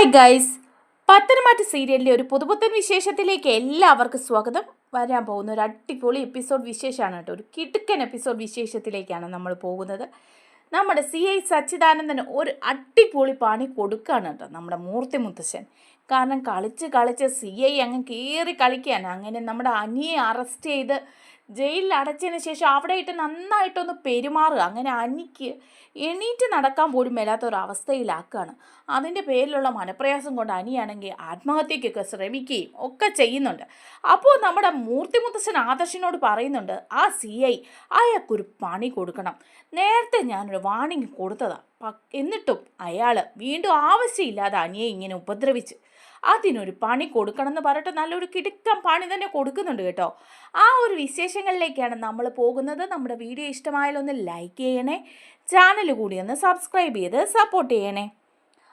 Hi guys പത്തനംമാറ്റ സീരിയലിലെ ഒരു പുതുപുത്തൻ വിശേഷത്തിലേക്ക് എല്ലാവർക്കും സ്വാഗതം. വരാൻ പോകുന്ന ഒരു അടിപൊളി എപ്പിസോഡ് വിശേഷമാണ് കേട്ടോ. ഒരു കിടുക്കൻ എപ്പിസോഡ് വിശേഷത്തിലേക്കാണ് നമ്മൾ പോകുന്നത്. നമ്മുടെ സി ഐ സച്ചിദാനന്ദന് ഒരു അടിപൊളി പാണി കൊടുക്കുകയാണ് കേട്ടോ നമ്മുടെ മൂർത്തി മുത്തശ്ശൻ. കാരണം കളിച്ച് കളിച്ച് സി ഐ അങ്ങ് കയറി കളിക്കുകയാണ്. അങ്ങനെ നമ്മുടെ അനിയെ അറസ്റ്റ് ചെയ്ത് ജയിലിൽ അടച്ചതിന് ശേഷം അവിടെ ഇട്ട് നന്നായിട്ടൊന്ന് പെരുമാറുക. അങ്ങനെ അനിക്ക് എണീറ്റ് നടക്കാൻ പോലും മേലാത്ത ഒരു അവസ്ഥയിലാക്കുകയാണ് അതിന്റെ പേരിലുള്ള മനപ്രയാസം കൊണ്ട് അനിയാണെങ്കിൽ ആത്മഹത്യക്കൊക്കെ ശ്രമിക്കുകയും ഒക്കെ ചെയ്യുന്നുണ്ട്. അപ്പോൾ നമ്മുടെ മൂർത്തിമുത്തശ്ശൻ ആദർശിനോട് പറയുന്നുണ്ട് ആ സി ഐ അയാൾക്കൊരു പണി കൊടുക്കണം. നേരത്തെ ഞാനൊരു വാണിംഗ് കൊടുത്തതാണ് എന്നിട്ടും അയാൾ വീണ്ടും ആവശ്യമില്ലാതെ അനിയെ ഇങ്ങനെ ഉപദ്രവിച്ച് അതിനൊരു പണി കൊടുക്കണം എന്ന് പറഞ്ഞിട്ട് നല്ലൊരു കിടുക്കം പണി തന്നെ കൊടുക്കുന്നുണ്ട് കേട്ടോ. ആ ഒരു വിശേഷങ്ങളിലേക്കാണ് നമ്മൾ പോകുന്നത്. നമ്മുടെ വീഡിയോ ഇഷ്ടമായാലൊന്ന് ലൈക്ക് ചെയ്യണേ. ചാനൽ കൂടി ഒന്ന് സബ്സ്ക്രൈബ് ചെയ്ത് സപ്പോർട്ട് ചെയ്യണേ.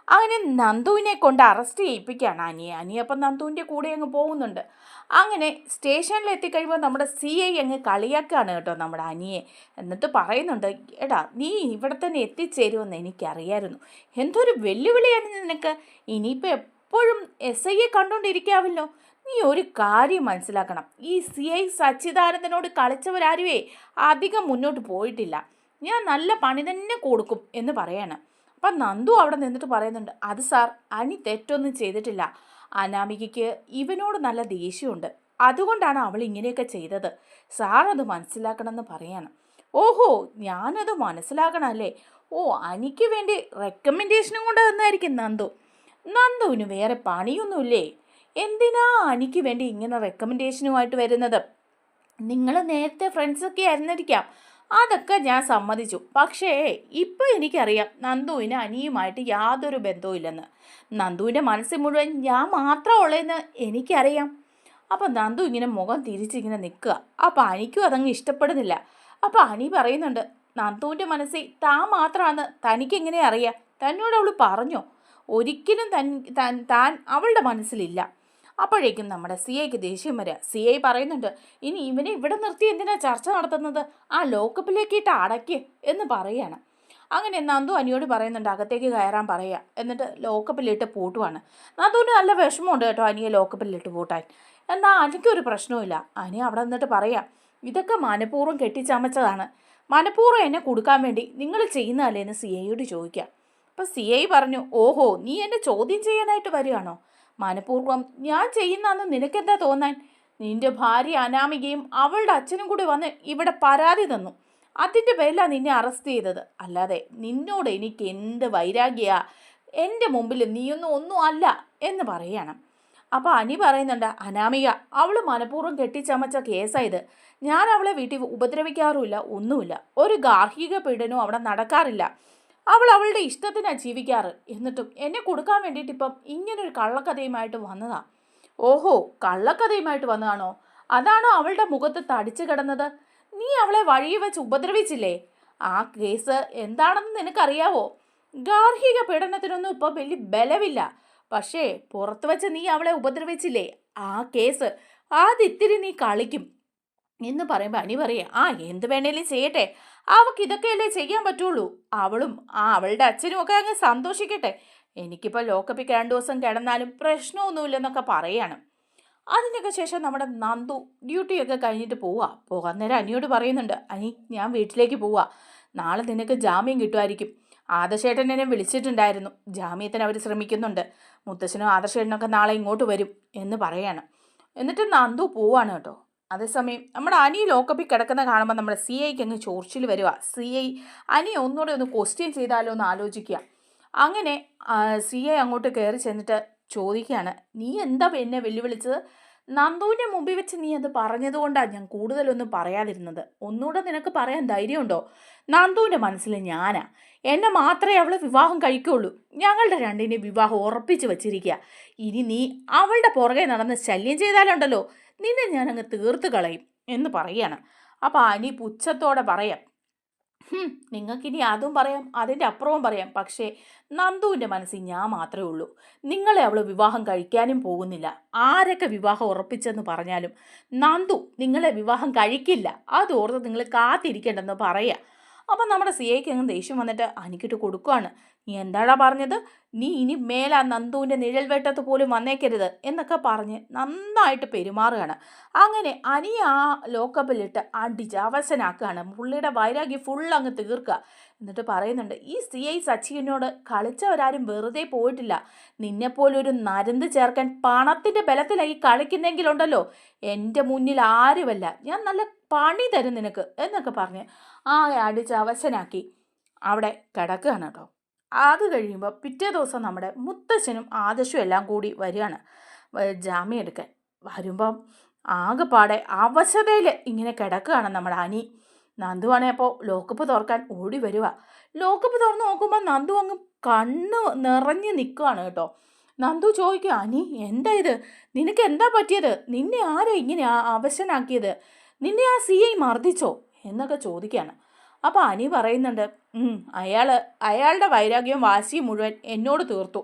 അങ്ങനെ നന്ദുവിനെ കൊണ്ട് അറസ്റ്റ് ചെയ്യിപ്പിക്കുകയാണ് അനിയെ. അനിയപ്പം നന്ദുവിന്റെ കൂടെ അങ്ങ് പോകുന്നുണ്ട്. അങ്ങനെ സ്റ്റേഷനിൽ എത്തിക്കഴിയുമ്പോൾ നമ്മുടെ സി ഐ അങ്ങ് കളിയാക്കുകയാണ് കേട്ടോ നമ്മുടെ അനിയെ. എന്നിട്ട് പറയുന്നുണ്ട് എടാ നീ ഇവിടെ തന്നെ എത്തിച്ചേരുമെന്ന് എനിക്കറിയായിരുന്നു. എന്തൊരു വെല്ലുവിളിയാണ് നിനക്ക്? ഇനിയിപ്പോൾ എപ്പോഴും എസ് ഐയെ കണ്ടുകൊണ്ടിരിക്കാമല്ലോ നീ ഒരു കാര്യം മനസ്സിലാക്കണം. ഈ സി ഐ സച്ചിദാനന്ദനോട് കളിച്ചവരാരുവേ അധികം മുന്നോട്ട് പോയിട്ടില്ല. ഞാൻ നല്ല പണി തന്നെ കൊടുക്കും എന്ന് പറയാണ്. അപ്പം നന്ദു അവിടെ നിന്നിട്ട് പറയുന്നുണ്ട് അത് സാർ അനി തെറ്റൊന്നും ചെയ്തിട്ടില്ല. അനാമികയ്ക്ക് ഇവനോട് നല്ല ദേഷ്യമുണ്ട്. അതുകൊണ്ടാണ് അവൾ ഇങ്ങനെയൊക്കെ ചെയ്തത്. സാർ അത് മനസ്സിലാക്കണമെന്ന് പറയാണ്. ഓഹോ ഞാനത് മനസ്സിലാക്കണമല്ലേ ഓ അനിക്ക് വേണ്ടി റെക്കമെൻഡേഷനും കൊണ്ട് തന്നായിരിക്കും നന്ദു. നന്ദുവിന് വേറെ പണിയൊന്നുമില്ലേ? എന്തിനാ അനിക്ക് വേണ്ടി ഇങ്ങനെ റെക്കമെൻഡേഷനുമായിട്ട് വരുന്നത്? നിങ്ങൾ നേരത്തെ ഫ്രണ്ട്സൊക്കെ ആയിരുന്നിരിക്കാം. അതൊക്കെ ഞാൻ സമ്മതിച്ചു. പക്ഷേ ഇപ്പോൾ എനിക്കറിയാം നന്ദുവിന് അനിയുമായിട്ട് യാതൊരു ബന്ധവുമില്ലെന്ന്. നന്ദുവിന്റെ മനസ്സ് മുഴുവൻ ഞാൻ മാത്രം ഉള്ളതെന്ന് എനിക്കറിയാം. അപ്പോൾ നന്ദു ഇങ്ങനെ മുഖം തിരിച്ചിങ്ങനെ നിൽക്കുക. അപ്പോൾ അനിക്കും അതങ്ങ് ഇഷ്ടപ്പെടുന്നില്ല. അപ്പോൾ അനി പറയുന്നുണ്ട് നന്ദുവിന്റെ മനസ്സിൽ താൻ മാത്രമാണ് തനിക്കെങ്ങനെ അറിയാം? തന്നോട് അവൾ പറഞ്ഞോ? ഒരിക്കലും തൻ താൻ അവളുടെ മനസ്സിലില്ല. അപ്പോഴേക്കും നമ്മുടെ സി ഐക്ക് ദേഷ്യം വരിക സി ഐ പറയുന്നുണ്ട് ഇനി ഇവനെ ഇവിടെ നിർത്തി എന്തിനാ ചർച്ച നടത്തുന്നത്? ആ ലോക്കപ്പിലേക്ക് ഇട്ട് അടയ്ക്ക് എന്ന് പറയാണ്. അങ്ങനെ നന്ദു അനിയോട് പറയുന്നുണ്ട് അകത്തേക്ക് കയറാൻ പറയുക എന്നിട്ട് ലോക്കപ്പിലിട്ട് പൂട്ടുവാണ്. നന്ദുവിന് നല്ല വിഷമമുണ്ട് കേട്ടോ അനിയെ ലോക്കപ്പിലിട്ട് പൂട്ടാൻ. എന്നാൽ അനിക്കൊരു പ്രശ്നവുമില്ല. അനി അവിടെ നിന്നിട്ട് പറയാം ഇതൊക്കെ മനഃപൂർവം കെട്ടിച്ചമച്ചതാണ്. മനഃപൂർവം എന്നെ കൊടുക്കാൻ വേണ്ടി നിങ്ങൾ ചെയ്യുന്നതല്ലേ എന്ന് സി ഐയോട് ചോദിക്കാം. അപ്പോൾ സി ഐ പറഞ്ഞു ഓഹോ നീ എന്നെ ചോദ്യം ചെയ്യാനായിട്ട് വരികയാണോ? മനഃപൂർവം ഞാൻ ചെയ്യുന്നതെന്ന് നിനക്കെന്താ തോന്നാൻ? നിന്റെ ഭാര്യ അനാമികയും അവളുടെ അച്ഛനും കൂടി വന്ന് ഇവിടെ പരാതി തന്നു. അതിന്റെ പേരിലാണ് നിന്നെ അറസ്റ്റ് ചെയ്തത്. അല്ലാതെ നിന്നോട് എനിക്ക് എന്ത് വൈരാഗ്യ? എന്റെ മുമ്പിൽ നീയൊന്നും ഒന്നും അല്ല എന്ന് പറയണം. അപ്പോൾ അനി പറയുന്നുണ്ട് അനാമിക അവൾ മനഃപൂർവം കെട്ടിച്ചമച്ച കേസായത്. ഞാൻ അവളെ വീട്ടിൽ ഉപദ്രവിക്കാറുമില്ല ഒന്നുമില്ല. ഒരു ഗാർഹിക പീഡനവും അവിടെ നടക്കാറില്ല. അവൾ അവളുടെ ഇഷ്ടത്തിനാണ് ജീവിക്കാറ്. എന്നിട്ടും എന്നെ കൊടുക്കാൻ വേണ്ടിയിട്ട് ഇപ്പം ഇങ്ങനൊരു കള്ളക്കഥയുമായിട്ട് വന്നതാ. ഓഹോ കള്ളക്കഥയുമായിട്ട് വന്നതാണോ? അതാണോ അവളുടെ മുഖത്ത് തടിച്ചു കിടന്നത്? നീ അവളെ വഴിയെ വെച്ച് ഉപദ്രവിച്ചില്ലേ? ആ കേസ് എന്താണെന്ന് നിനക്കറിയാവോ? ഗാർഹിക പീഡനത്തിനൊന്നും ഇപ്പോൾ വലിയ ബലമില്ല പക്ഷേ പുറത്ത് വെച്ച് നീ അവളെ ഉപദ്രവിച്ചില്ലേ? ആ കേസ് അതിത്തിരി നീ കളിക്കും. എന്ന് പറയുമ്പോൾ അനി പറയേ ആ എന്ത് വേണേലും ചെയ്യട്ടെ. അവൾക്ക് ഇതൊക്കെയല്ലേ ചെയ്യാൻ പറ്റുള്ളൂ. അവളും ആ അവളുടെ അച്ഛനും ഒക്കെ അങ്ങ് സന്തോഷിക്കട്ടെ. എനിക്കിപ്പോൾ ലോക്കപ്പിൽ രണ്ട് ദിവസം കിടന്നാലും പ്രശ്നമൊന്നുമില്ലെന്നൊക്കെ പറയാണ്. അതിനൊക്കെ ശേഷം നമ്മുടെ നന്ദു ഡ്യൂട്ടിയൊക്കെ കഴിഞ്ഞിട്ട് പോവാ. പോകാൻ നേരം അനിയോട് പറയുന്നുണ്ട് അനി ഞാൻ വീട്ടിലേക്ക് പോവാ. നാളെ നിനക്ക് ജാമ്യം കിട്ടുമായിരിക്കും. ആദർശേട്ടൻ എന്നെ വിളിച്ചിട്ടുണ്ടായിരുന്നു. ജാമ്യത്തിന് അവർ ശ്രമിക്കുന്നുണ്ട്. മുത്തശ്ശനും ആദർശേട്ടനൊക്കെ നാളെ ഇങ്ങോട്ട് വരും എന്ന് പറയാണ്. എന്നിട്ട് നന്ദു പോവാണ് കേട്ടോ. അതേസമയം നമ്മുടെ അനി ലോക്കപ്പിൽ കിടക്കുന്ന കാണുമ്പോൾ നമ്മുടെ സി ഐക്ക് അങ്ങ് ചോർച്ചിൽ വരിക സി ഐ അനി ഒന്നുകൂടെ ഒന്ന് ക്വസ്റ്റ്യൻ ചെയ്താലോ എന്ന് ആലോചിക്കുക. അങ്ങനെ സി ഐ അങ്ങോട്ട് കയറി ചെന്നിട്ട് ചോദിക്കുകയാണ് നീ എന്താ എന്നെ വെല്ലുവിളിച്ചത്? നന്ദുവിന്റെ മുമ്പിൽ വെച്ച് നീ അത് പറഞ്ഞതുകൊണ്ടാണ് ഞാൻ കൂടുതലൊന്നും പറയാതിരുന്നത്. ഒന്നുകൂടെ നിനക്ക് പറയാൻ ധൈര്യമുണ്ടോ? നന്ദുവിന്റെ മനസ്സിൽ ഞാനാ. എന്നെ മാത്രമേ അവൾ വിവാഹം കഴിക്കുള്ളൂ. ഞങ്ങളുടെ രണ്ടിനെ വിവാഹം ഉറപ്പിച്ച് വച്ചിരിക്കുക. ഇനി നീ അവളുടെ പുറകെ നടന്ന് ശല്യം ചെയ്താലുണ്ടല്ലോ. നിന്നെ ഞാൻ അങ്ങ് തീർത്ത് കളയും എന്ന് പറയാണ്. അപ്പോൾ അനി പുച്ഛത്തോടെ പറയാം "ഹും, നിങ്ങൾക്കിനി അതും പറയാം അതിന്റെ അപ്പുറവും പറയാം. പക്ഷേ നന്ദുവിന്റെ മനസ്സിൽ ഞാൻ മാത്രമേ ഉള്ളൂ. നിങ്ങളെ അവൾ വിവാഹം കഴിക്കാനും പോകുന്നില്ല. ആരൊക്കെ വിവാഹം ഉറപ്പിച്ചെന്ന് പറഞ്ഞാലും നന്ദു നിങ്ങളെ വിവാഹം കഴിക്കില്ല. അത് ഓർത്ത് നിങ്ങൾ കാത്തിരിക്കേണ്ടെന്ന് പറയാം. അപ്പം നമ്മുടെ സി അങ്ങ് ദേഷ്യം വന്നിട്ട് അനിക്കിട്ട് കൊടുക്കുവാണ്. നീ എന്താടാ പറഞ്ഞത്? നീ ഇനി മേലാ നന്ദുവിന്റെ നിഴൽ വെട്ടത്ത് പോലും വന്നേക്കരുത് എന്നൊക്കെ പറഞ്ഞ് നന്നായിട്ട് പെരുമാറുകയാണ്. അങ്ങനെ അനി ആ ലോക്കപ്പിലിട്ട് അടിച്ച് അവശനാക്കുകയാണ് പുള്ളിയുടെ വൈരാഗ്യം ഫുൾ അങ്ങ് തീർക്കുക. എന്നിട്ട് പറയുന്നുണ്ട് ഈ സി ഐ സച്ചിനോട് കളിച്ചവരാരും വെറുതെ പോയിട്ടില്ല. നിന്നെപ്പോലൊരു നരന്ത് ചേർക്കാൻ പണത്തിന്റെ ബലത്തിലായി കളിക്കുന്നെങ്കിലുണ്ടല്ലോ. എന്റെ മുന്നിൽ ആരുമല്ല. ഞാൻ നല്ല പണി തരും നിനക്ക് എന്നൊക്കെ പറഞ്ഞ് ആ അടിച്ച് അവശനാക്കി അവിടെ കിടക്കുകയാണ് കേട്ടോ. അത് കഴിയുമ്പോൾ പിറ്റേ ദിവസം നമ്മുടെ മുത്തശ്ശനും ആദശും എല്ലാം കൂടി വരികയാണ് ജാമ്യം എടുക്കാൻ. വരുമ്പം ആകെപ്പാടെ അവശതയിൽ ഇങ്ങനെ കിടക്കുകയാണ് നമ്മുടെ അനി. നന്ദുവാണെ അപ്പോൾ ലോക്കപ്പ് തുറക്കാൻ ഓടി വരിക. ലോക്കപ്പ് തുറന്ന് നോക്കുമ്പോൾ നന്ദു അങ്ങ് കണ്ണ് നിറഞ്ഞ് നിൽക്കുകയാണ് കേട്ടോ. നന്ദു ചോദിക്കുക അനി എന്താ ഇത്? നിനക്ക് എന്താ പറ്റിയത്? നിന്നെ ആരോ ഇങ്ങനെ അവശനാക്കിയത്? നിന്നെ ആ സി ഐ മർദ്ദിച്ചോ? എന്നൊക്കെ ചോദിക്കുകയാണ്. അപ്പോൾ അനി പറയുന്നുണ്ട് "ഉം, അയാൾ അയാളുടെ വൈരാഗ്യം വാശി മുഴുവൻ എന്നോട് തീർത്തു.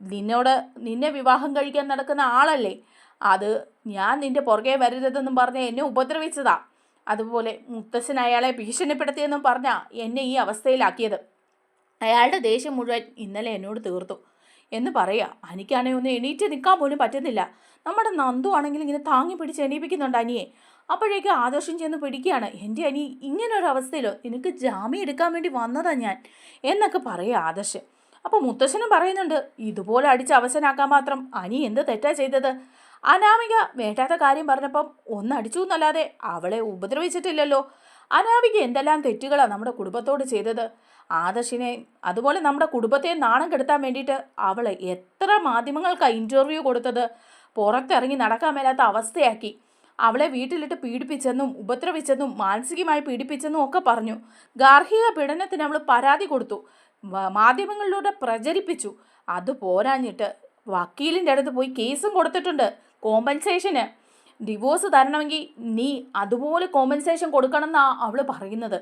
നിന്നോട് നിന്നെ വിവാഹം കഴിക്കാൻ നടക്കുന്ന ആളല്ലേ? അത് ഞാൻ നിന്റെ പുറകെ വരരുതെന്നും പറഞ്ഞ് എന്നെ ഉപദ്രവിച്ചതാ. അതുപോലെ മുത്തശ്ശൻ അയാളെ ഭീഷണിപ്പെടുത്തിയെന്നും പറഞ്ഞാ എന്നെ ഈ അവസ്ഥയിലാക്കിയത്. അയാളുടെ ദേഷ്യം മുഴുവൻ ഇന്നലെ എന്നോട് തീർത്തു. എന്ന് പറയാ അനിക്കാണെങ്കിൽ ഒന്ന് എണീറ്റ് നിൽക്കാൻ പോലും പറ്റുന്നില്ല. നമ്മുടെ നന്ദു ആണെങ്കിൽ ഇങ്ങനെ താങ്ങി പിടിച്ച് എണീപ്പിക്കുന്നുണ്ട് അനിയെ. അപ്പോഴേക്കും ആദർശം ചെന്ന് പിടിക്കുകയാണ്. എന്റെ അനി ഇങ്ങനൊരു അവസ്ഥയിലോ നിനക്ക് ജാമ്യം എടുക്കാൻ വേണ്ടി വന്നതാ ഞാൻ എന്നൊക്കെ പറയുക ആദർശ്. അപ്പോൾ മുത്തശ്ശനും പറയുന്നുണ്ട് ഇതുപോലെ അടിച്ച് അവശനാക്കാൻ മാത്രം അനി എന്ത് തെറ്റാ ചെയ്തത്? അനാമിക വേണ്ടാത്ത കാര്യം പറഞ്ഞപ്പം ഒന്നടിച്ചു എന്നല്ലാതെ അവളെ ഉപദ്രവിച്ചിട്ടില്ലല്ലോ. അനാമിക എന്തെല്ലാം തെറ്റുകളാണ് നമ്മുടെ കുടുംബത്തോട് ചെയ്തത്? ആദർശിനെ അതുപോലെ നമ്മുടെ കുടുംബത്തെ നാണം കെടുത്താൻ വേണ്ടിയിട്ട് അവൾ എത്ര മാധ്യമങ്ങൾക്കാണ് ഇന്റർവ്യൂ കൊടുത്തത്? പുറത്തിറങ്ങി നടക്കാൻ മേലാത്ത അവസ്ഥയാക്കി. അവളെ വീട്ടിലിട്ട് പീഡിപ്പിച്ചെന്നും ഉപദ്രവിച്ചെന്നും മാനസികമായി പീഡിപ്പിച്ചെന്നും ഒക്കെ പറഞ്ഞു. ഗാർഹിക പീഡനത്തിന് അവൾ പരാതി കൊടുത്തു. മാധ്യമങ്ങളിലൂടെ പ്രചരിപ്പിച്ചു. അത് പോരാഞ്ഞിട്ട് വക്കീലിന്റെ അടുത്ത് പോയി കേസും കൊടുത്തിട്ടുണ്ട് കോമ്പൻസേഷന്. ഡിവോഴ്സ് തരണമെങ്കിൽ നീ അതുപോലെ കോമ്പൻസേഷൻ കൊടുക്കണമെന്നാ അവൾ പറയുന്നത്.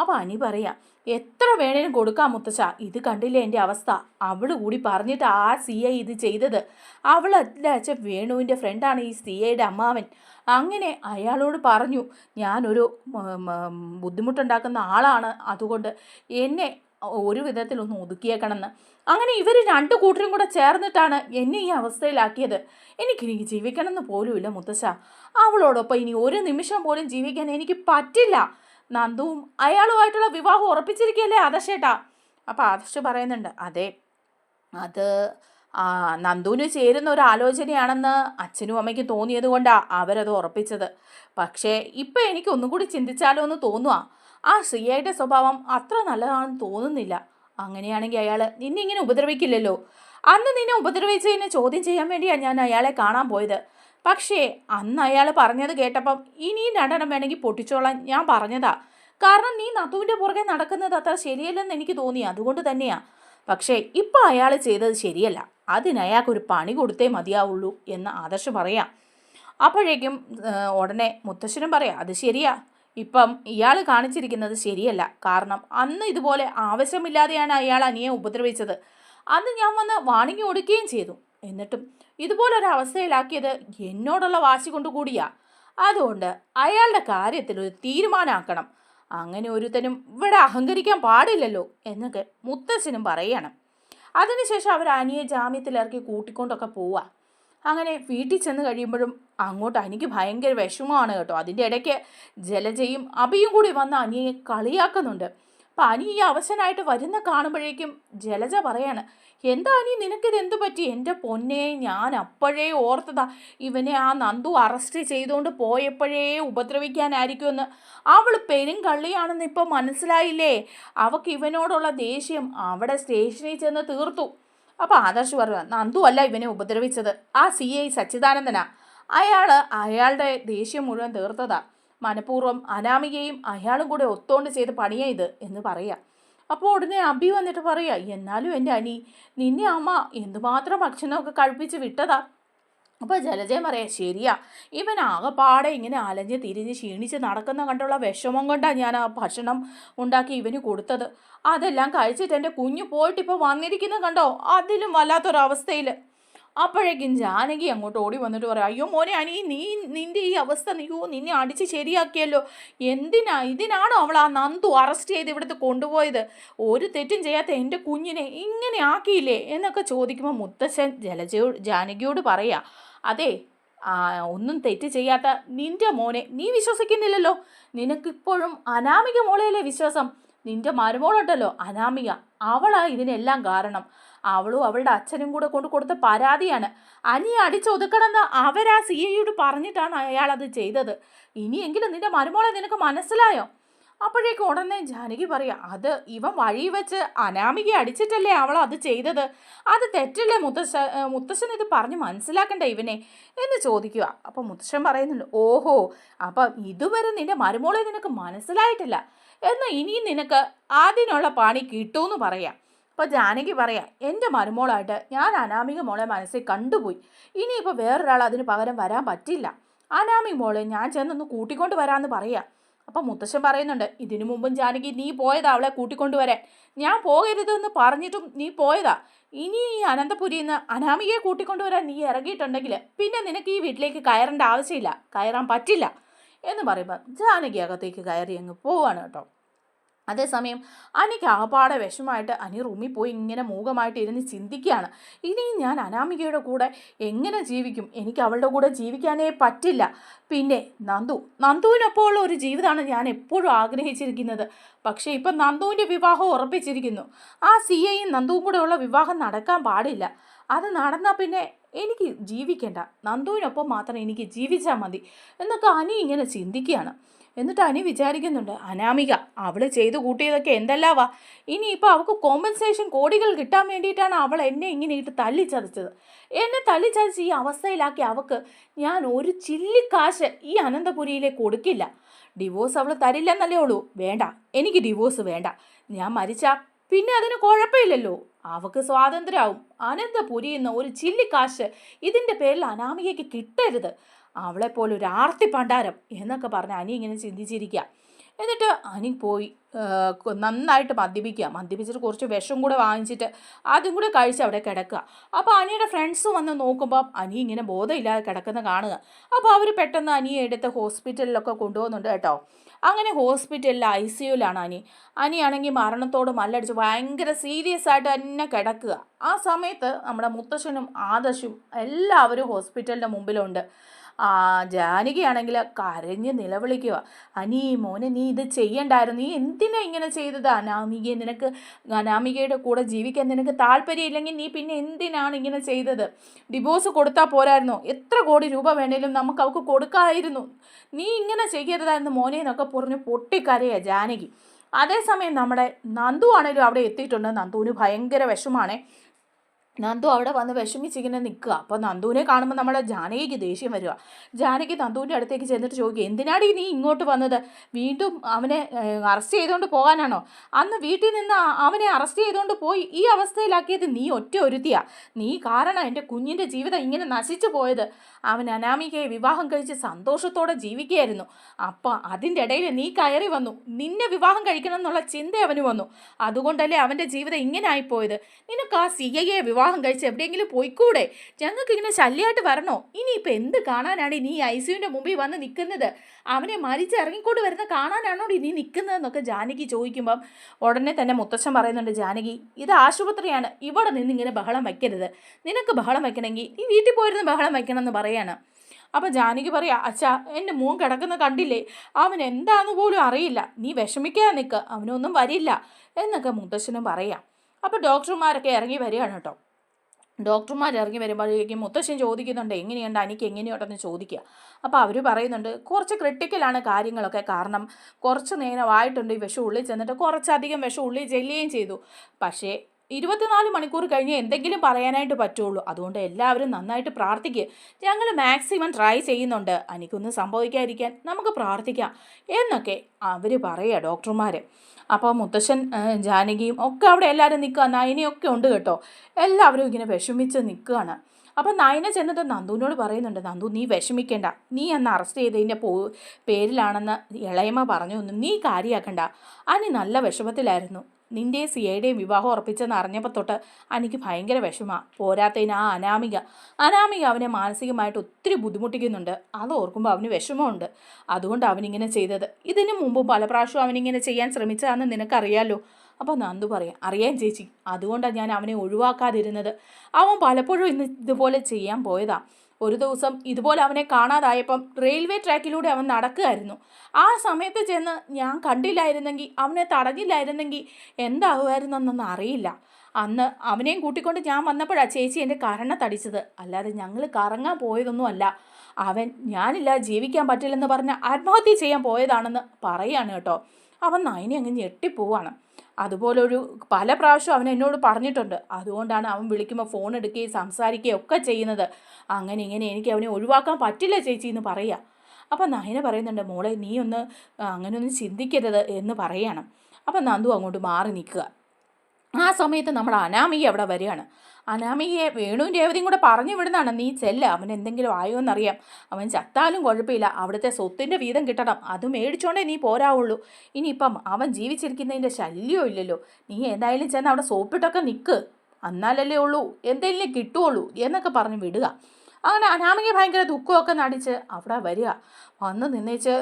അപ്പോൾ അനി പറയാ എത്ര വേണേലും കൊടുക്കാം മുത്തശ്ശ ഇത് കണ്ടില്ലേ എന്റെ അവസ്ഥ? അവൾ കൂടി പറഞ്ഞിട്ട് ആ സി ഐ ഇത് ചെയ്തത്. അവൾ അവളല്ല അച്ഛൻ വേണുവിന്റെ ഫ്രണ്ടാണ് ഈ സി ഐയുടെ അമ്മാവൻ. അങ്ങനെ അയാളോട് പറഞ്ഞു ഞാനൊരു ബുദ്ധിമുട്ടുണ്ടാക്കുന്ന ആളാണ് അതുകൊണ്ട് എന്നെ ഒരു വിധത്തിലൊന്ന് ഒതുക്കിയേക്കണമെന്ന്. അങ്ങനെ ഇവർ രണ്ട് കൂട്ടരും കൂടെ ചേർന്നിട്ടാണ് എന്നെ ഈ അവസ്ഥയിലാക്കിയത്. എനിക്ക് എനിക്കിനി ജീവിക്കണമെന്ന് പോലുമില്ല മുത്തശ്ശ അവളോടൊപ്പം ഇനി ഒരു നിമിഷം പോലും ജീവിക്കാൻ എനിക്ക് പറ്റില്ല. നന്ദുവും അയാളുമായിട്ടുള്ള വിവാഹം ഉറപ്പിച്ചിരിക്കുകയല്ലേ ആദർശേട്ടാ? അപ്പം ആദർശ് പറയുന്നുണ്ട് അതെ അത് നന്ദുവിന് ചേരുന്ന ഒരു ആലോചനയാണെന്ന് അച്ഛനും അമ്മയ്ക്കും തോന്നിയത് കൊണ്ടാണ് അവരത് ഉറപ്പിച്ചത്. പക്ഷേ ഇപ്പം എനിക്ക് ഒന്നും കൂടി ചിന്തിച്ചാലോ എന്ന് തോന്നുക ആ ശ്രീയയുടെ സ്വഭാവം അത്ര നല്ലതാണെന്ന് തോന്നുന്നില്ല. അങ്ങനെയാണെങ്കിൽ അയാൾ നിന്നെ ഇങ്ങനെ ഉപദ്രവിക്കില്ലല്ലോ. അന്ന് നിന്നെ ഉപദ്രവിച്ചതിനെ ചോദ്യം ചെയ്യാൻ വേണ്ടിയാണ് ഞാൻ അയാളെ കാണാൻ പോയത്. പക്ഷേ അന്ന് അയാൾ പറഞ്ഞത് കേട്ടപ്പം ഇനി നടനം വേണമെങ്കിൽ പൊട്ടിച്ചോളാൻ ഞാൻ പറഞ്ഞതാ. കാരണം നീ നത്തുവിന്റെ പുറകെ നടക്കുന്നത് അത്ര ശരിയല്ലെന്ന് എനിക്ക് തോന്നി. അതുകൊണ്ട് തന്നെയാ. പക്ഷേ ഇപ്പം അയാൾ ചെയ്തത് ശരിയല്ല. അതിന് അയാൾക്കൊരു പണി കൊടുത്തേ മതിയാവുള്ളൂ എന്ന് ആദർശ് പറയാം. അപ്പോഴേക്കും ഉടനെ മുത്തശ്ശനും പറയാം അത് ശരിയാ. ഇപ്പം ഇയാൾ കാണിച്ചിരിക്കുന്നത് ശരിയല്ല. കാരണം അന്ന് ഇതുപോലെ ആവശ്യമില്ലാതെയാണ് അയാൾ അനിയെ ഉപദ്രവിച്ചത്. അന്ന് ഞാൻ വന്ന് വാണിങ്ങി കൊടുക്കുകയും ചെയ്തു. എന്നിട്ടും ഇതുപോലൊരവസ്ഥയിലാക്കിയത് എന്നോടുള്ള വാശി കൊണ്ട് കൂടിയാ. അതുകൊണ്ട് അയാളുടെ കാര്യത്തിൽ ഒരു തീരുമാനമാക്കണം അങ്ങനെ ഒരുത്തനും ഇവിടെ അഹങ്കരിക്കാൻ പാടില്ലല്ലോ എന്നൊക്കെ മുത്തശ്ശനും പറയണം. അതിനുശേഷം അവർ അനിയെ ജാമ്യത്തിലിറക്കി കൂട്ടിക്കൊണ്ടൊക്കെ പോവാ. അങ്ങനെ വീട്ടിൽ ചെന്ന് കഴിയുമ്പോഴും അങ്ങോട്ട് അനിക്ക് ഭയങ്കര വിഷമമാണ് കേട്ടോ. അതിന്റെ ഇടയ്ക്ക് ജലജയും അബിയും കൂടി വന്ന് അനിയെ കളിയാക്കുന്നുണ്ട്. അനി ഈ അവശനായിട്ട് വരുന്ന കാണുമ്പോഴേക്കും ജലജ പറയാണ് എന്താ അനി നിനക്കിത് എന്തു പറ്റി? എന്റെ പൊന്നെ ഞാൻ അപ്പോഴേ ഓർത്തതാ ഇവനെ ആ നന്ദു അറസ്റ്റ് ചെയ്തുകൊണ്ട് പോയപ്പോഴേ ഉപദ്രവിക്കാനായിരിക്കുമെന്ന്. അവൾ പെരും കള്ളിയാണെന്ന് ഇപ്പം മനസ്സിലായില്ലേ? അവൾക്ക് ഇവനോടുള്ള ദേഷ്യം അവിടെ സ്റ്റേഷനിൽ ചെന്ന് തീർത്തു. അപ്പോൾ ആദർശ് പറയുക നന്ദു അല്ല ഇവനെ ഉപദ്രവിച്ചത്. ആ സി ഐ സച്ചിദാനന്ദനാ. അയാൾ അയാളുടെ ദേഷ്യം മുഴുവൻ തീർത്തതാ. മനഃപൂർവം അനാമികയും അയാളും കൂടെ ഒത്തോണ്ട് ചെയ്ത പണിയാ ഇത് എന്ന് പറയാം. അപ്പോൾ ഉടനെ അബി വന്നിട്ട് പറയാ എന്നാലും എന്റെ അനി നിന്നെ അമ്മ എന്തുമാത്രം ഭക്ഷണമൊക്കെ കഴിപ്പിച്ച് വിട്ടതാ? അപ്പോൾ ജലജയം പറയാ ശരിയാ ഇവൻ ആകെപ്പാടെ ഇങ്ങനെ അലഞ്ഞ് തിരിഞ്ഞ് ക്ഷീണിച്ച് നടക്കുന്ന കണ്ടുള്ള വിഷമം കൊണ്ടാണ് ഞാൻ ആ ഭക്ഷണം ഉണ്ടാക്കി ഇവന് കൊടുത്തത്. അതെല്ലാം കഴിച്ചിട്ട് എന്റെ കുഞ്ഞു പോയിട്ട് ഇപ്പോൾ വന്നിരിക്കുന്നത് കണ്ടോ? അതിലും വല്ലാത്തൊരവസ്ഥയിൽ അപ്പോഴേക്കും ജാനകി അങ്ങോട്ട് ഓടി വന്നിട്ട് പറയാം അയ്യോ മോനെ അനി നീ നിന്റെ ഈ അവസ്ഥ നീയോ നിന്നെ അടിച്ച് ശരിയാക്കിയല്ലോ. എന്തിനാ ഇതിനാണോ അവൾ ആ നന്ദു അറസ്റ്റ് ചെയ്ത് ഇവിടുത്തെ കൊണ്ടുപോയത്? ഒരു തെറ്റും ചെയ്യാത്ത എന്റെ കുഞ്ഞിനെ ഇങ്ങനെ ആക്കിയില്ലേ? എന്നൊക്കെ ചോദിക്കുമ്പോൾ മുത്തശ്ശൻ ജലജയോ ജാനകിയോട് പറയാ അതെ ഒന്നും തെറ്റ് ചെയ്യാത്ത നിന്റെ മോനെ നീ വിശ്വസിക്കുന്നില്ലല്ലോ. നിനക്കിപ്പോഴും അനാമിക മോളെയല്ലേ വിശ്വാസം. നിന്റെ മരുമോളുണ്ടല്ലോ അനാമിക. അവളാ ഇതിനെല്ലാം കാരണം. അവളും അവളുടെ അച്ഛനും കൂടെ കൊണ്ട് കൊടുത്ത പരാതിയാണ്. അനി അടിച്ചൊതുക്കണമെന്ന് അവരാ സി ഐയോട് പറഞ്ഞിട്ടാണ് അയാൾ അത് ചെയ്തത്. ഇനിയെങ്കിലും നിന്റെ മരുമോളെ നിനക്ക് മനസ്സിലായോ? അപ്പോഴേക്കും ഉടനെ ജാനകി പറയാം അത് ഇവൻ വഴി വെച്ച് അനാമിക അടിച്ചിട്ടല്ലേ അവൾ അത് ചെയ്തത്? അത് തെറ്റല്ലേ മുത്തശ്ശ മുത്തശ്ശൻ ഇത് പറഞ്ഞ് മനസ്സിലാക്കണ്ട ഇവനെ? എന്ന് ചോദിക്കുക. അപ്പം മുത്തശ്ശൻ പറയുന്നുണ്ട് ഓഹോ അപ്പം ഇതുവരെ നിന്റെ മരുമോളെ നിനക്ക് മനസ്സിലായിട്ടില്ല. എന്നാൽ ഇനിയും നിനക്ക് അതിനുള്ള പണി കിട്ടുമെന്ന് പറയാം. അപ്പോൾ ജാനകി പറയാം എന്റെ മരുമോളായിട്ട് ഞാൻ അനാമിക മോളെ മനസ്സിൽ കണ്ടുപോയി. ഇനിയിപ്പോൾ വേറൊരാൾ അതിന് പകരം വരാൻ പറ്റില്ല. അനാമിക മോളെ ഞാൻ ചെന്നൊന്ന് കൂട്ടിക്കൊണ്ട് വരാമെന്ന് പറയാം. അപ്പം മുത്തശ്ശൻ പറയുന്നുണ്ട് ഇതിനു മുമ്പും ജാനകി നീ പോയതാ അവളെ കൂട്ടിക്കൊണ്ടുവരാൻ ഞാൻ പോകരുതെന്ന് പറഞ്ഞിട്ടും നീ പോയതാ. ഇനി ഈ അനന്തപുരിയിൽ നിന്ന് അനാമികയെ കൂട്ടിക്കൊണ്ടുവരാൻ നീ ഇറങ്ങിയിട്ടുണ്ടെങ്കിൽ പിന്നെ നിനക്ക് ഈ വീട്ടിലേക്ക് കയറേണ്ട ആവശ്യമില്ല. കയറാൻ പറ്റില്ല. എന്ന് പറയുമ്പോൾ ജാനകി അകത്തേക്ക് കയറി അങ്ങ് പോവാണ് കേട്ടോ. അതേസമയം അനിക്ക് ആപാടെ വിഷമമായിട്ട് അനി റൂമിൽ പോയി ഇങ്ങനെ മൂകമായിട്ട് ഇരുന്ന് ചിന്തിക്കുകയാണ്. ഇനിയും ഞാൻ അനാമികയുടെ കൂടെ എങ്ങനെ ജീവിക്കും? എനിക്ക് അവളുടെ കൂടെ ജീവിക്കാനേ പറ്റില്ല. പിന്നെ നന്ദു നന്ദുവിനൊപ്പം ഉള്ള ഒരു ജീവിതമാണ് ഞാൻ എപ്പോഴും ആഗ്രഹിച്ചിരിക്കുന്നത്. പക്ഷേ ഇപ്പം നന്ദുവിന്റെ വിവാഹം ഉറപ്പിച്ചിരിക്കുന്നു. ആ സി ഐയും നന്ദുവും കൂടെ ഉള്ള വിവാഹം നടക്കാൻ പാടില്ല. അത് നടന്നാൽ പിന്നെ എനിക്ക് ജീവിക്കേണ്ട. നന്ദുവിനൊപ്പം മാത്രം എനിക്ക് ജീവിച്ചാൽ മതി. എന്നൊക്കെ അനി ഇങ്ങനെ ചിന്തിക്കുകയാണ്. എന്നിട്ട് അനി വിചാരിക്കുന്നുണ്ട് അനാമിക അവൾ ചെയ്തു കൂട്ടിയതൊക്കെ എന്തെല്ലാവാ? ഇനിയിപ്പോൾ അവൾക്ക് കോമ്പൻസേഷൻ കോടികൾ കിട്ടാൻ വേണ്ടിയിട്ടാണ് അവൾ എന്നെ ഇങ്ങനെ ഇട്ട് തല്ലിച്ചതച്ചത്. എന്നെ തല്ലിച്ചതച്ച് ഈ അവസ്ഥയിലാക്കി അവൾക്ക് ഞാൻ ഒരു ചില്ലിക്കാശ് ഈ അനന്തപുരിയിലേക്ക് കൊടുക്കില്ല. ഡിവോഴ്സ് അവൾ തരില്ലെന്നല്ലേ ഉള്ളൂ. വേണ്ട എനിക്ക് ഡിവോഴ്സ് വേണ്ട. ഞാൻ മരിച്ചാ പിന്നെ അതിന് കുഴപ്പമില്ലല്ലോ. അവക്ക് സ്വാതന്ത്ര്യമാവും അനന്തപുരി എന്ന ഒരു ചില്ലിക്കാശ് ഇതിന്റെ പേരിൽ അനാമികയ്ക്ക് കിട്ടരുത്. അവളെപ്പോലൊരു ആർത്തി പണ്ടാരം എന്നൊക്കെ പറഞ്ഞ് അനി ഇങ്ങനെ ചിന്തിച്ചിരിക്കുക എന്നിട്ട് അനി പോയി. നന്നായിട്ട് മദ്യപിക്കുക. മദ്യപിച്ചിട്ട് കുറച്ച് വിഷം കൂടെ വാങ്ങിച്ചിട്ട് അതും കൂടെ കഴിച്ച് അവിടെ കിടക്കുക. അപ്പോൾ അനിയുടെ ഫ്രണ്ട്സ് വന്ന് നോക്കുമ്പോൾ അനി ഇങ്ങനെ ബോധമില്ലാതെ കിടക്കുന്ന കാണുക. അപ്പോൾ അവർ പെട്ടെന്ന് അനിയെ എടുത്ത് ഹോസ്പിറ്റലിലൊക്കെ കൊണ്ടുപോകുന്നുണ്ട് കേട്ടോ. അങ്ങനെ ഹോസ്പിറ്റലിൽ ഐ സി യുലാണ് അനി. അനിയാണെങ്കിൽ മരണത്തോട് മല്ലടിച്ച് ഭയങ്കര സീരിയസ് ആയിട്ട് തന്നെ കിടക്കുക. ആ സമയത്ത് നമ്മുടെ മുത്തശ്ശനും ആദർശും എല്ലാവരും ഹോസ്പിറ്റലിന്റെ മുമ്പിലുണ്ട്. ജാനകിയാണെങ്കിൽ കരഞ്ഞ് നിലവിളിക്കുക. അനീ മോനെ നീ ഇത് ചെയ്യണ്ടായിരുന്നു. നീ എന്തിനാ ഇങ്ങനെ ചെയ്തത്? അനാമിക നിനക്ക് അനാമികയുടെ കൂടെ ജീവിക്കാൻ നിനക്ക് താല്പര്യമില്ലെങ്കിൽ നീ പിന്നെ എന്തിനാണ് ഇങ്ങനെ ചെയ്തത്? ഡിവോഴ്സ് കൊടുത്താൽ പോരായിരുന്നു. എത്ര കോടി രൂപ വേണേലും നമുക്ക് അവൾക്ക് കൊടുക്കാമായിരുന്നു നീ ഇങ്ങനെ ചെയ്യരുതായിരുന്നു മോനെ എന്നൊക്കെ പറഞ്ഞ് പൊട്ടിക്കരയാ ജാനകി. അതേസമയം നമ്മുടെ നന്ദു ആണെങ്കിലും അവിടെ എത്തിയിട്ടുണ്ട്. നന്ദുവിന് ഭയങ്കര വിഷമാണേ നന്ദു അവിടെ വന്ന് വിഷമിച്ചിങ്ങനെ നിൽക്കുക. അപ്പോൾ നന്ദുവിനെ കാണുമ്പോൾ നമ്മുടെ ജാനകിക്ക് ദേഷ്യം വരിക. ജാനകി നന്ദുവിന്റെ അടുത്തേക്ക് ചെന്നിട്ട് ചോദിക്കുക എന്തിനാടി നീ ഇങ്ങോട്ട് വന്നത്? വീണ്ടും അവനെ അറസ്റ്റ് ചെയ്തുകൊണ്ട് പോകാനാണോ? അന്ന് വീട്ടിൽ നിന്ന് അവനെ അറസ്റ്റ് ചെയ്തുകൊണ്ട് പോയി. ഈ അവസ്ഥയിലാക്കിയത് നീ ഒറ്റ ഒരുത്തിയാ. നീ കാരണം എന്റെ കുഞ്ഞിന്റെ ജീവിതം ഇങ്ങനെ നശിച്ചു പോയത്. അവൻ അനാമികയെ വിവാഹം കഴിച്ച് സന്തോഷത്തോടെ ജീവിക്കുകയായിരുന്നു. അപ്പോൾ അതിന്റെ ഇടയിൽ നീ കയറി വന്നു. നിന്നെ വിവാഹം കഴിക്കണം എന്നുള്ള ചിന്ത അവന് വന്നു. അതുകൊണ്ടല്ലേ അവന്റെ ജീവിതം ഇങ്ങനെ ആയിപ്പോയത്? നിനക്ക് ആ സി ഐയെ വിവാഹം കഴിച്ച് എവിടെയെങ്കിലും പോയിക്കൂടെ? ഞങ്ങൾക്ക് ഇങ്ങനെ ശല്യമായിട്ട് വരണോ? ഇനിയിപ്പോൾ എന്ത് കാണാനാണ് നീ ഐ സിയുവിന്റെ മുമ്പിൽ വന്ന് നിൽക്കുന്നത്? അവനെ മരിച്ച് ഇറങ്ങിക്കൊണ്ട് വരുന്ന കാണാനാണോ നീ നിൽക്കുന്നതെന്നൊക്കെ ജാനകി ചോദിക്കുമ്പം ഉടനെ തന്നെ മുത്തച്ഛൻ പറയുന്നുണ്ട് ജാനകി ഇത് ആശുപത്രിയാണ്. ഇവിടെ നിന്ന് ഇങ്ങനെ ബഹളം വയ്ക്കരുത്. നിനക്ക് ബഹളം വയ്ക്കണമെങ്കിൽ നീ വീട്ടിൽ പോയിരുന്ന് ബഹളം വയ്ക്കണം എന്ന് പറയാണ്. അപ്പം ജാനകി പറയാ അച്ഛാ എന്റെ മോൻ കിടക്കുന്ന കണ്ടില്ലേ? അവൻ എന്താണെന്ന് പോലും അറിയില്ല. നീ വിഷമിക്കാതെ നിൽക്കുക അവനൊന്നും വരില്ല എന്നൊക്കെ മുത്തശ്ശനും പറയാം. അപ്പോൾ ഡോക്ടർമാരൊക്കെ ഇറങ്ങി വരികയാണ് കേട്ടോ. ഡോക്ടർമാർ ഇറങ്ങി വരുമ്പോഴേക്കും മുത്തശ്ശൻ ചോദിക്കുന്നുണ്ട് എങ്ങനെയുണ്ട് എനിക്ക് എങ്ങനെയുണ്ടെന്ന് ചോദിക്കുക. അപ്പോൾ അവർ പറയുന്നുണ്ട് കുറച്ച് ക്രിട്ടിക്കലാണ് കാര്യങ്ങളൊക്കെ. കാരണം കുറച്ച് നേരമായിട്ടുണ്ട് ഈ വിഷം ഉള്ളിൽ ചെന്നിട്ട് കുറച്ചധികം വിഷം ഉള്ളിൽ ചെല്ലുകയും ചെയ്തു. പക്ഷേ ഇരുപത്തിനാല് മണിക്കൂർ കഴിഞ്ഞ് എന്തെങ്കിലും പറയാനായിട്ട് പറ്റുള്ളൂ. അതുകൊണ്ട് എല്ലാവരും നന്നായിട്ട് പ്രാർത്ഥിക്കുക ഞങ്ങൾ മാക്സിമം ട്രൈ ചെയ്യുന്നുണ്ട്. എനിക്കൊന്നും സംഭവിക്കാതിരിക്കാൻ നമുക്ക് പ്രാർത്ഥിക്കാം. എന്നൊക്കെ അവർ പറയുക ഡോക്ടർമാർ അപ്പോൾ മുത്തശ്ശൻ ജാനകിയും ഒക്കെ അവിടെ എല്ലാവരും നിൽക്കുക നയനയൊക്കെ ഉണ്ട് കേട്ടോ. എല്ലാവരും ഇങ്ങനെ വിഷമിച്ച് നിൽക്കുകയാണ് അപ്പം നയന ചെന്നിട്ട് നന്ദുവിനോട് പറയുന്നുണ്ട് നന്ദു നീ വിഷമിക്കേണ്ട. നീ അന്ന് അറസ്റ്റ് ചെയ്തതിന്റെ പോ പേരിലാണെന്ന് ഇളയമ്മ പറഞ്ഞു. ഒന്നും നീ കാര്യമാക്കണ്ട അനി നല്ല വിഷമത്തിലായിരുന്നു. നിന്റെ സി ഐയുടെയും വിവാഹം ഉറപ്പിച്ചെന്ന് അറിഞ്ഞപ്പോൾ തൊട്ട് എനിക്ക് ഭയങ്കര വിഷമമാണ് പോരാത്തതിന് ആ അനാമിക. അനാമിക അവനെ മാനസികമായിട്ട് ഒത്തിരി ബുദ്ധിമുട്ടിക്കുന്നുണ്ട്. അത് ഓർക്കുമ്പോൾ അവന് വിഷമമുണ്ട്. അതുകൊണ്ട് അവനിങ്ങനെ ചെയ്തത്. ഇതിനു മുമ്പ് പല പ്രാവശ്യം അവനിങ്ങനെ ചെയ്യാൻ ശ്രമിച്ചതാണെന്ന് നിനക്കറിയാലോ? അപ്പോൾ നന്ദു പറയാം അറിയാം ചേച്ചി. അതുകൊണ്ടാണ് ഞാൻ അവനെ ഒഴിവാക്കാതിരുന്നത്. അവൻ പലപ്പോഴും ഇന്ന് ഇതുപോലെ ചെയ്യാൻ പോയതാ. ഒരു ദിവസം ഇതുപോലെ അവനെ കാണാതായപ്പം റെയിൽവേ ട്രാക്കിലൂടെ അവൻ നടക്കുകയായിരുന്നു. ആ സമയത്ത് ചെന്ന് ഞാൻ കണ്ടില്ലായിരുന്നെങ്കിൽ അവനെ തടഞ്ഞില്ലായിരുന്നെങ്കിൽ എന്താകുമായിരുന്നെന്നൊന്നും അറിയില്ല. അന്ന് അവനെയും കൂട്ടിക്കൊണ്ട് ഞാൻ വന്നപ്പോഴാണ് ചേച്ചി എന്റെ കരണത്തടിച്ചത് അല്ലാതെ ഞങ്ങൾ കറങ്ങാൻ പോയതൊന്നുമല്ല. അവൻ ഞാനില്ല ജീവിക്കാൻ പറ്റില്ലെന്ന് പറഞ്ഞ് ആത്മഹത്യ ചെയ്യാൻ പോയതാണെന്ന് പറയാണ് കേട്ടോ. അവൻ നയനെ അങ്ങ് ഞെട്ടിപ്പോവാണ്. അതുപോലെ ഒരു പല പ്രാവശ്യം അവൻ എന്നോട് പറഞ്ഞിട്ടുണ്ട്. അതുകൊണ്ടാണ് അവൻ വിളിക്കുമ്പോൾ ഫോൺ എടുക്കുകയും സംസാരിക്കുകയും ഒക്കെ ചെയ്യുന്നത്. അങ്ങനെ ഇങ്ങനെ എനിക്ക് അവനെ ഒഴിവാക്കാൻ പറ്റില്ല ചേച്ചി എന്ന് പറയുക അപ്പം നയന പറയുന്നുണ്ട് മോളെ നീ ഒന്ന് അങ്ങനെയൊന്നും ചിന്തിക്കരുത് എന്ന് പറയണം. അപ്പം നന്ദു അങ്ങോട്ട് മാറി നിൽക്കുക. ആ സമയത്ത് നമ്മൾ അനാമിക അവിടെ വരികയാണ്. അനാമികയെ വേണുവും രേവതിയും കൂടെ പറഞ്ഞു വിടുന്നതാണ്. നീ ചെല്ല. അവൻ എന്തെങ്കിലും ആയോ എന്നറിയാം അവൻ ചത്താലും കുഴപ്പമില്ല. അവിടുത്തെ സ്വത്തിന്റെ വീതം കിട്ടണം. അത് മേടിച്ചോണ്ടേ നീ പോരാവുള്ളൂ. ഇനിയിപ്പം അവൻ ജീവിച്ചിരിക്കുന്നതിന്റെ ശല്യവും ഇല്ലല്ലോ. നീ എന്തായാലും ചെന്ന് അവിടെ സോപ്പിട്ടൊക്കെ നിൽക്ക് എന്നാലല്ലേ ഉള്ളൂ. എന്തെങ്കിലും കിട്ടുകയുള്ളൂ എന്നൊക്കെ പറഞ്ഞ് വിടുക. അങ്ങനെ അനാമിക ഭയങ്കര ദുഃഖമൊക്കെ നടിച്ച് അവിടെ വരിക. വന്ന് നിന്നേച്ച്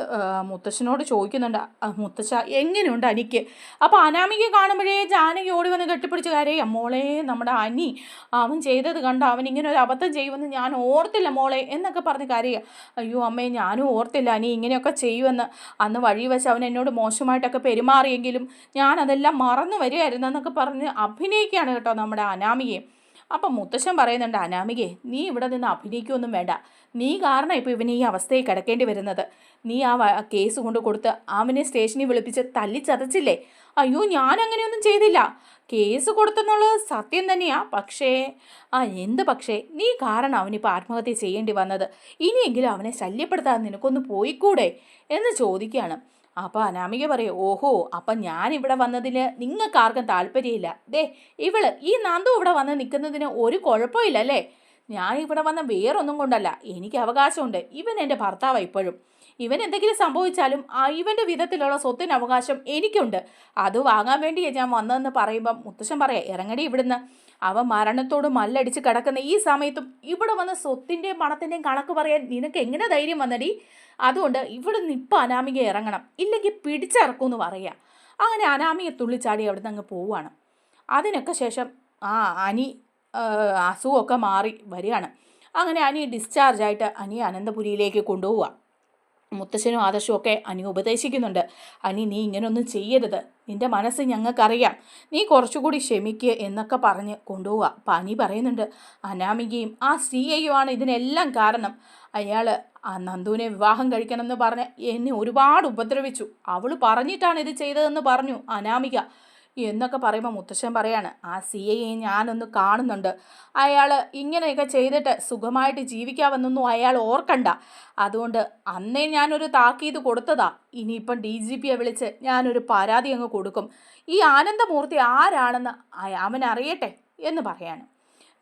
മുത്തശ്ശനോട് ചോദിക്കുന്നുണ്ട് "ആ, മുത്തശ്ശ എങ്ങനെയുണ്ട് അനിക്ക്? അപ്പോൾ അനാമിക കാണുമ്പോഴേ ജാനകി ഓടി വന്ന് കെട്ടിപ്പിടിച്ച് കാര്യം. മോളെ നമ്മുടെ അനി അവൻ ചെയ്തത് കണ്ടോ? അവൻ ഇങ്ങനെ ഒരു അബദ്ധം ചെയ്യുമെന്ന് ഞാൻ ഓർത്തില്ല മോളെ എന്നൊക്കെ പറഞ്ഞ് കരയുക. അയ്യോ അമ്മേ ഞാനും ഓർത്തില്ല അനി ഇങ്ങനെയൊക്കെ ചെയ്യുമെന്ന്. അന്ന് വഴി വെച്ച് അവൻ എന്നോട് മോശമായിട്ടൊക്കെ പെരുമാറിയെങ്കിലും ഞാൻ അതെല്ലാം മറന്നു വരികയായിരുന്നു എന്നൊക്കെ പറഞ്ഞ് അഭിനയിക്കുകയാണ് കേട്ടോ നമ്മുടെ അനാമികയെ. അപ്പം മുത്തശ്ശൻ പറയുന്നുണ്ട് അനാമികയെ നീ ഇവിടെ നിന്ന് അഭിനയിക്കുകയൊന്നും വേണ്ട. നീ കാരണം ഇപ്പോൾ ഇവന് ഈ അവസ്ഥയിൽ കിടക്കേണ്ടി വരുന്നത്. നീ ആ കേസ് കൊണ്ട് കൊടുത്ത് അവനെ സ്റ്റേഷനിൽ വിളിപ്പിച്ച് തല്ലിച്ചതച്ചില്ലേ? അയ്യോ ഞാൻ അങ്ങനെയൊന്നും ചെയ്തില്ല. കേസ് കൊടുത്തെന്നുള്ളത് സത്യം തന്നെയാ. പക്ഷേ ആ എന്ത് പക്ഷേ? നീ കാരണം അവനിപ്പോൾ ആത്മഹത്യ ചെയ്യേണ്ടി വന്നത്. ഇനിയെങ്കിലും അവനെ ശല്യപ്പെടുത്താതെ നിനക്കൊന്ന് പോയിക്കൂടെ? എന്ന് ചോദിക്കുകയാണ്. അപ്പോൾ അനാമിക പറയും ഓഹോ അപ്പം ഞാൻ ഇവിടെ വന്നതിന് നിങ്ങൾക്ക് ആർക്കും താല്പര്യമില്ല. ദേ ഇവൾ ഈ നന്ദു ഇവിടെ വന്ന് നിൽക്കുന്നതിന് ഒരു കുഴപ്പമില്ല അല്ലേ? ഞാൻ ഇവിടെ വന്ന വേറൊന്നും കൊണ്ടല്ല. എനിക്ക് അവകാശമുണ്ട്. ഇവൻ എന്റെ ഭർത്താവാണ് ഇപ്പോഴും. ഇവൻ എന്തെങ്കിലും സംഭവിച്ചാലും ഇവന്റെ വിധത്തിലുള്ള സ്വത്തിന് അവകാശം എനിക്കുണ്ട്. അത് വാങ്ങാൻ വേണ്ടിയാണ് ഞാൻ വന്നതെന്ന് പറയുമ്പം മുത്തശ്ശൻ പറയാം ഇറങ്ങടി ഇവിടുന്ന്. അവൻ മരണത്തോട് മല്ലടിച്ച് കിടക്കുന്ന ഈ സമയത്തും ഇവിടെ വന്ന് സ്വത്തിന്റെയും പണത്തിന്റെയും കണക്ക് പറയാൻ നിനക്ക് എങ്ങനെ ധൈര്യം വന്നടി? അതുകൊണ്ട് ഇവിടെ നിന്ന് ഇപ്പം അനാമിക ഇറങ്ങണം. ഇല്ലെങ്കിൽ പിടിച്ചിറക്കുമെന്ന് പറയാം. അങ്ങനെ അനാമിക തുള്ളിച്ചാടി അവിടെ നിന്ന് അങ്ങ് പോവുകയാണ് അതിനൊക്കെ ശേഷം ആ അനി അസുഖമൊക്കെ മാറി വരികയാണ്. അങ്ങനെ അനി ഡിസ്ചാർജ് ആയിട്ട് അനി അനന്തപുരിയിലേക്ക് കൊണ്ടുപോവുക മുത്തശ്ശനും ആദർശവും ഒക്കെ അനി ഉപദേശിക്കുന്നുണ്ട്. അനി നീ ഇങ്ങനെയൊന്നും ചെയ്യരുത്. നിന്റെ മനസ്സ് ഞങ്ങൾക്കറിയാം. നീ കുറച്ചുകൂടി ക്ഷമിക്കുക എന്നൊക്കെ പറഞ്ഞ് കൊണ്ടുപോവുക അപ്പം അനി പറയുന്നുണ്ട് അനാമികയും ആ സി ആണ് ഇതിനെല്ലാം കാരണം. അയാൾ ആ നന്ദുവിനെ വിവാഹം കഴിക്കണം എന്ന് പറഞ്ഞ് എന്നെ ഒരുപാട് ഉപദ്രവിച്ചു. അവൾ പറഞ്ഞിട്ടാണ് ഇത് ചെയ്തതെന്ന് പറഞ്ഞു അനാമിക. എന്നൊക്കെ പറയുമ്പോൾ മുത്തശ്ശൻ പറയാണ് ആ സി ഐയെ ഞാനൊന്ന് കാണുന്നുണ്ട്. അയാൾ ഇങ്ങനെയൊക്കെ ചെയ്തിട്ട് സുഖമായിട്ട് ജീവിക്കാമെന്നൊന്നും അയാൾ ഓർക്കണ്ട. അതുകൊണ്ട് അന്നേ ഞാനൊരു താക്കീത് കൊടുത്തതാ. ഇനിയിപ്പം ഡി ജി പിയെ വിളിച്ച് ഞാനൊരു പരാതി അങ്ങ് കൊടുക്കും. ഈ ആനന്ദമൂർത്തി ആരാണെന്ന് അവൻ അറിയട്ടെ എന്ന് പറയാണ്.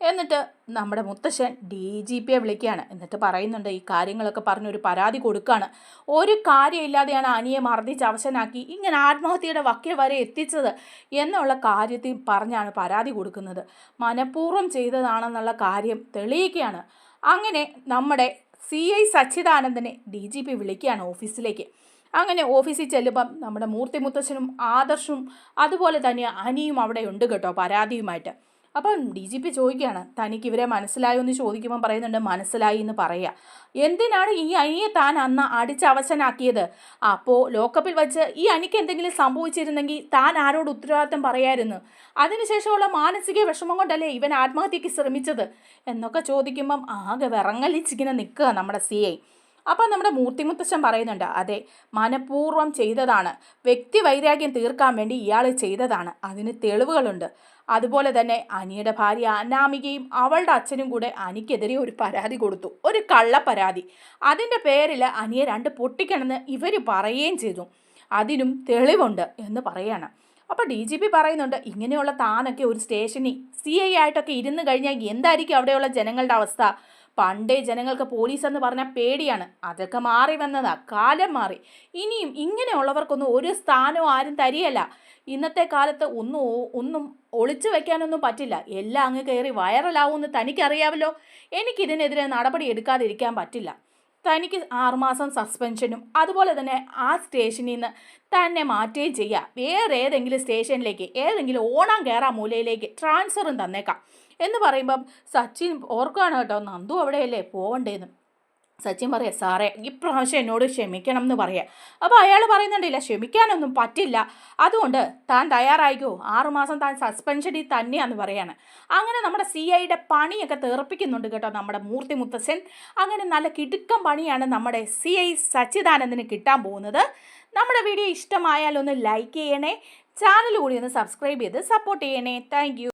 എന്നിട്ട് നമ്മുടെ മുത്തശ്ശൻ ഡി ജി പിയെ വിളിക്കുകയാണ്. എന്നിട്ട് പറയുന്നുണ്ട് ഈ കാര്യങ്ങളൊക്കെ പറഞ്ഞൊരു പരാതി കൊടുക്കുകയാണ് ഒരു കാര്യമില്ലാതെയാണ് അനിയെ മർദ്ദിച്ച് അവശനാക്കി ഇങ്ങനെ ആത്മഹത്യയുടെ വക്കിൽ വരെ എത്തിച്ചത് എന്നുള്ള കാര്യത്തിൽ പറഞ്ഞാണ് പരാതി കൊടുക്കുന്നത്. മനഃപൂർവം ചെയ്തതാണെന്നുള്ള കാര്യം തെളിയിക്കുകയാണ്. അങ്ങനെ നമ്മുടെ സി ഐ സച്ചിദാനന്ദനെ ഡി ജി പി വിളിക്കുകയാണ് ഓഫീസിലേക്ക്. അങ്ങനെ ഓഫീസിൽ ചെല്ലുമ്പം നമ്മുടെ മൂർത്തി മുത്തശ്ശനും ആദർശും അതുപോലെ തന്നെ അനിയും അവിടെ ഉണ്ട് കേട്ടോ പരാതിയുമായിട്ട്. അപ്പം ഡി ജി പി ചോദിക്കുകയാണ് തനിക്ക് ഇവരെ മനസ്സിലായോ? എന്ന് ചോദിക്കുമ്പോൾ പറയുന്നുണ്ട് മനസ്സിലായി എന്ന് പറയുക. എന്തിനാണ് ഈ അനിയെ താൻ അന്ന് അടിച്ചവശനാക്കിയത്? അപ്പോൾ ലോക്കപ്പിൽ വെച്ച് ഈ അനിക്ക് എന്തെങ്കിലും സംഭവിച്ചിരുന്നെങ്കിൽ താൻ ആരോട് ഉത്തരവാദിത്തം പറയായിരുന്നു? അതിനുശേഷമുള്ള മാനസിക വിഷമം കൊണ്ടല്ലേ ഇവൻ ആത്മഹത്യക്ക് ശ്രമിച്ചത്? എന്നൊക്കെ ചോദിക്കുമ്പം ആകെ വിറങ്ങലിച്ചിങ്ങനെ നിൽക്കുക നമ്മുടെ സി ഐ. അപ്പം നമ്മുടെ മൂർത്തിമുത്തശ്ശൻ പറയുന്നുണ്ട് അതെ മനഃപൂർവം ചെയ്തതാണ്. വ്യക്തി വൈരാഗ്യം തീർക്കാൻ വേണ്ടി ഇയാൾ ചെയ്തതാണ്. അതിന് തെളിവുകളുണ്ട്. അതുപോലെ തന്നെ അനിയുടെ ഭാര്യ അനാമികയും അവളുടെ അച്ഛനും കൂടെ അനിക്കെതിരെ ഒരു പരാതി കൊടുത്തു. ഒരു കള്ള പരാതി അതിന്റെ പേരിൽ അനിയെ രണ്ട് പൊട്ടിക്കണമെന്ന് ഇവർ പറയുകയും ചെയ്തു. അതിനും തെളിവുണ്ട് എന്ന് പറയാണ്. അപ്പോൾ ഡി ജി പി പറയുന്നുണ്ട് ഇങ്ങനെയുള്ള താനൊക്കെ ഒരു സ്റ്റേഷനിൽ സി ഐ ആയിട്ടൊക്കെ ഇരുന്ന് കഴിഞ്ഞാൽ എന്തായിരിക്കും അവിടെയുള്ള ജനങ്ങളുടെ അവസ്ഥ? പണ്ടേ ജനങ്ങൾക്ക് പോലീസ് എന്ന് പറഞ്ഞാൽ പേടിയാണ്. അതൊക്കെ മാറി വന്നതാ. കാലം മാറി. ഇനിയും ഇങ്ങനെയുള്ളവർക്കൊന്നും ഒരു സ്ഥാനവും ആരും തരിയല്ല ഇന്നത്തെ കാലത്ത് ഒന്നും ഒന്നും ഒളിച്ചു വെക്കാനൊന്നും പറ്റില്ല. എല്ലാം അങ്ങ് കയറി വൈറലാവുമെന്ന് തനിക്കറിയാമല്ലോ എനിക്കിതിനെതിരെ നടപടി എടുക്കാതിരിക്കാൻ പറ്റില്ല. തനിക്ക് ആറുമാസം സസ്പെൻഷനും അതുപോലെ തന്നെ ആ സ്റ്റേഷനിൽ നിന്ന് തന്നെ മാറ്റുകയും ചെയ്യാം. വേറെ ഏതെങ്കിലും സ്റ്റേഷനിലേക്ക് ഏതെങ്കിലും ഓണം കയറാൻ മൂലയിലേക്ക് ട്രാൻസ്ഫറും തന്നേക്കാം. എന്ന് പറയുമ്പം സച്ചിൻ ഓർക്കുകയാണ് കേട്ടോ നന്ദു അവിടെയല്ലേ? പോവണ്ടേന്ന്. സച്ചിൻ പറയാ സാറേ ഇപ്രാവശ്യം എന്നോട് ക്ഷമിക്കണം എന്ന് പറയാം. അപ്പോൾ അയാൾ പറയുന്നുണ്ടില്ല ക്ഷമിക്കാനൊന്നും പറ്റില്ല. അതുകൊണ്ട് താൻ തയ്യാറായിക്കോ? ആറുമാസം താൻ സസ്പെൻഷനിൽ തന്നെയാന്ന് പറയാണ്. അങ്ങനെ നമ്മുടെ സി ഐയുടെ പണിയൊക്കെ തീർപ്പിക്കുന്നുണ്ട് കേട്ടോ നമ്മുടെ മൂർത്തി മുത്തശ്ശൻ അങ്ങനെ നല്ല കിടുക്കം പണിയാണ് നമ്മുടെ സി ഐ സച്ചിദാനന്ദന് കിട്ടാൻ പോകുന്നത്. നമ്മുടെ വീഡിയോ ഇഷ്ടമായാലൊന്ന് ലൈക്ക് ചെയ്യണേ ചാനൽ കൂടി ഒന്ന് സബ്സ്ക്രൈബ് ചെയ്ത് സപ്പോർട്ട് ചെയ്യണേ. താങ്ക്